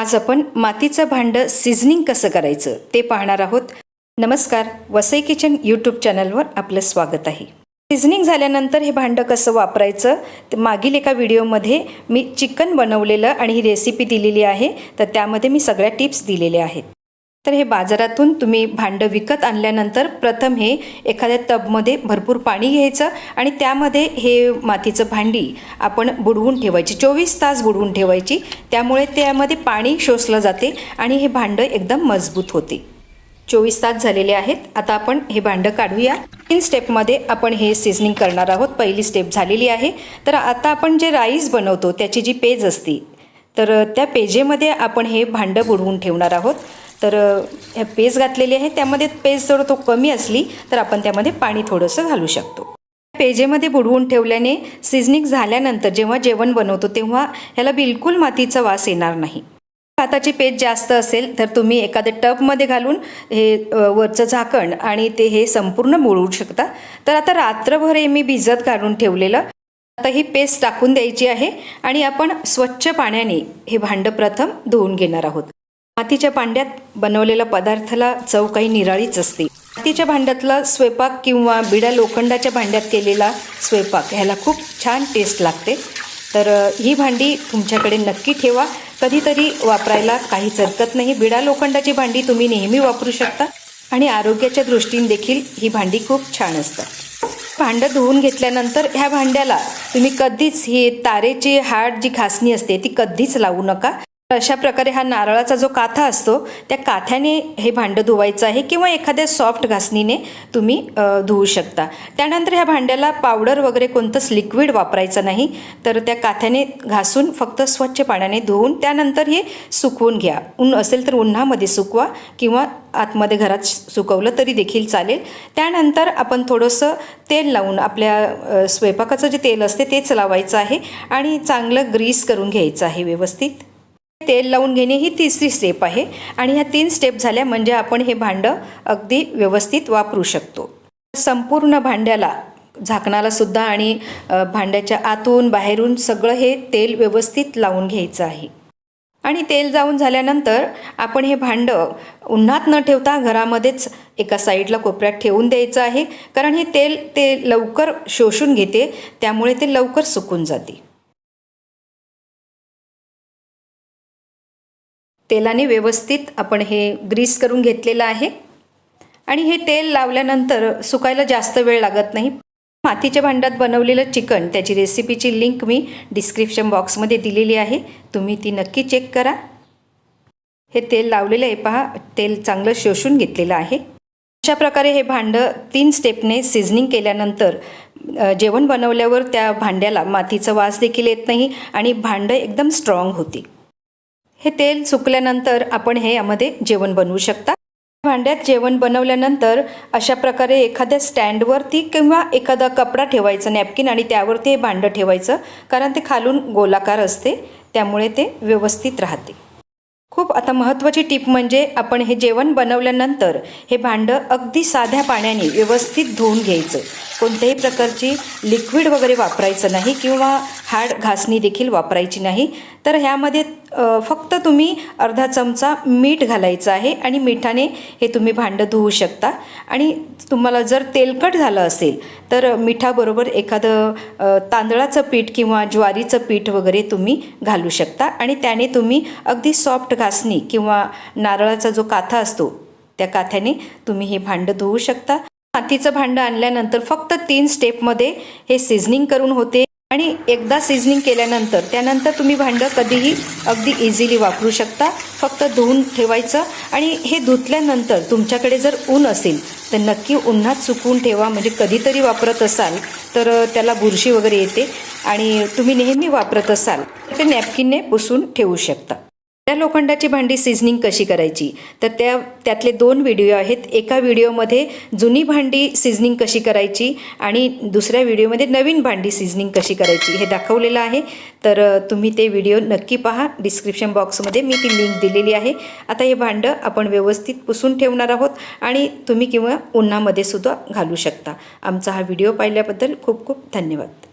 आज आपण मातीचं भांडं सिझनिंग कसं करायचं ते पाहणार आहोत. नमस्कार वसई किचन यूट्यूब चॅनलवर आपलं स्वागत आहे. सिझनिंग झाल्यानंतर हे भांडं कसं वापरायचं ते मागील एका व्हिडिओमध्ये मी चिकन बनवलेलं आणि ही रेसिपी दिलेली आहे तर त्यामध्ये मी सगळ्या टिप्स दिलेल्या आहेत. तर हे बाजारातून तुम्ही भांडं विकत आणल्यानंतर प्रथम हे एखाद्या टबमध्ये भरपूर पाणी घ्यायचं आणि त्यामध्ये हे मातीचं भांडी आपण बुडवून ठेवायची चोवीस तास बुडवून ठेवायची. त्यामुळे त्यामध्ये पाणी शोषलं जाते आणि हे भांडं एकदम मजबूत होते. चोवीस तास झालेले आहेत. आता आपण हे भांडं काढूया. तीन स्टेपमध्ये आपण हे सिझनिंग करणार आहोत. पहिली स्टेप झालेली आहे. तर आता आपण जे राईस बनवतो त्याची जी पेज असते तर त्या पेजेमध्ये आपण हे भांडं बुडवून ठेवणार आहोत. तर ह्या पेज घातलेली आहे. त्यामध्ये पेज जर तो कमी असली तर आपण त्यामध्ये पाणी थोडंसं घालू शकतो. पेजेमध्ये बुडवून ठेवल्याने सिजनिंग झाल्यानंतर जेव्हा जेवण बनवतो तेव्हा ह्याला बिलकुल मातीचा वास येणार नाही. भाताची पेज जास्त असेल तर तुम्ही एखाद्या टबमध्ये घालून हे वरचं झाकण आणि ते हे संपूर्ण बुडवू शकता. तर आता रात्रभर हे मी भिजत काढून ठेवलेलं. आता ही पेस्ट टाकून द्यायची आहे आणि आपण स्वच्छ पाण्याने हे भांडं प्रथम धुवून घेणार आहोत. मातीच्या भांड्यात बनवलेल्या पदार्थाला चव काही निराळीच असते. मातीच्या भांड्यातला स्वयंपाक किंवा बिड्या लोखंडाच्या भांड्यात केलेला स्वयंपाक ह्याला खूप छान टेस्ट लागते. तर ही भांडी तुमच्याकडे नक्की ठेवा. कधीतरी वापरायला काहीच हरकत नाही. बिडा लोखंडाची भांडी तुम्ही नेहमी वापरू शकता आणि आरोग्याच्या दृष्टीने देखील ही भांडी खूप छान असतात. भांडं धुवून घेतल्यानंतर ह्या भांड्याला तुम्ही कधीच ही तारेची हाड जी खासणी असते ती कधीच लावू नका. अशा प्रकारे हा नारळाचा जो काथा असतो त्या काथ्याने हे भांडं धुवायचं आहे किंवा एखाद्या सॉफ्ट घासणीने तुम्ही धुवू शकता. त्यानंतर ह्या भांड्याला पावडर वगैरे कोणतंच लिक्विड वापरायचं नाही. तर त्या काथ्याने घासून फक्त स्वच्छ पाण्याने धुवून त्यानंतर हे सुकवून घ्या. ऊन असेल तर उन्हामध्ये सुकवा किंवा आतमध्ये घरात सुकवलं तरी देखील चालेल. त्यानंतर आपण थोडंसं तेल लावून आपल्या स्वयंपाकाचं जे तेल असते तेच लावायचं आहे आणि चांगलं ग्रीस करून घ्यायचं आहे व्यवस्थित. तेल लावून घेणे ही तिसरी स्टेप आहे. आणि ह्या तीन स्टेप झाल्या म्हणजे आपण हे भांडं अगदी व्यवस्थित वापरू शकतो. संपूर्ण भांड्याला झाकणाला सुद्धा आणि भांड्याच्या आतून बाहेरून सगळं हे तेल व्यवस्थित लावून घ्यायचं आहे. आणि तेल जाऊन झाल्यानंतर आपण हे भांडं उन्हात न ठेवता घरामध्येच एका साईडला कोपऱ्यात ठेवून द्यायचं आहे. कारण हे तेल ते लवकर शोषून घेते त्यामुळे ते लवकर सुकून जाते. तेलाने व्यवस्थित आपण हे ग्रीस करून घेतलेलं आहे. आणि हे तेल लावल्यानंतर सुकायला जास्त वेळ लागत नाही. मातीच्या भांड्यात बनवलेलं चिकन त्याची रेसिपीची लिंक मी डिस्क्रिप्शन बॉक्समध्ये दिलेली आहे. तुम्ही ती नक्की चेक करा. हे तेल लावलेलं आहे पहा तेल चांगलं शोषून घेतलेलं आहे. अशा प्रकारे हे भांडं तीन स्टेपने सिझनिंग केल्यानंतर जेवण बनवल्यावर त्या भांड्याला मातीचा वास देखील येत नाही आणि भांडं एकदम स्ट्रॉंग होती. हे तेल सुकल्यानंतर आपण हे यामध्ये जेवण बनवू शकता. भांड्यात जेवण बनवल्यानंतर अशा प्रकारे एखाद्या स्टँडवरती किंवा एखादा कपडा ठेवायचा नॅपकिन आणि त्यावरती हे भांडं ठेवायचं कारण ते खालून गोलाकार असते त्यामुळे ते व्यवस्थित राहते. खूप आता महत्त्वाची टीप म्हणजे आपण हे जेवण बनवल्यानंतर हे भांडं अगदी साध्या पाण्याने व्यवस्थित धुवून घ्यायचं. कोणत्याही प्रकारची लिक्विड वगैरे वापरायचं नाही किंवा हाड घासणी देखील वापरायची नाही. तर ह्यामध्ये फक्त तुम्ही अर्धा चमचा मीठ घालायचं आहे आणि मिठाने हे तुम्ही भांडं धुवू शकता. आणि तुम्हाला जर तेलकट झालं असेल तर मिठाबरोबर एखादं तांदळाचं पीठ किंवा ज्वारीचं पीठ वगैरे तुम्ही घालू शकता. आणि त्याने तुम्ही अगदी सॉफ्ट घासणी किंवा नारळाचा जो काथा असतो त्या काथ्याने तुम्ही हे भांडं धुवू शकता. मातीचं भांडं आणल्यानंतर फक्त तीन स्टेपमध्ये हे सिझनिंग करून होते. आणि एकदा सिझनिंग केल्यानंतर त्यानंतर तुम्ही भांडं कधीही अगदी इझिली वापरू शकता. फक्त धुवून ठेवायचं आणि हे धुतल्यानंतर तुमच्याकडे जर ऊन असेल तर नक्की उन्हात सुकवून ठेवा. म्हणजे कधीतरी वापरत असाल तर त्याला बुरशी वगैरे येते आणि तुम्ही नेहमी वापरत असाल तर नॅपकिनने पुसून ठेवू शकता. त्या लोखंडाची भांडी सिझनिंग कशी करायची? तर त्या त्यातले दोन व्हिडिओ आहेत. एका व्हिडिओमध्ये जुनी भांडी सिझनिंग कशी करायची आणि दुसऱ्या व्हिडिओमध्ये नवीन भांडी सिझनिंग कशी करायची हे दाखवलेलं आहे. तर तुम्ही ते व्हिडिओ नक्की पहा. डिस्क्रिप्शन बॉक्समध्ये मी ती लिंक दिलेली आहे. आता हे भांडं आपण व्यवस्थित पुसून ठेवणार आहोत आणि तुम्ही किंवा उन्हामध्ये सुद्धा घालू शकता. आमचा हा व्हिडिओ पाहिल्याबद्दल खूप खूप धन्यवाद.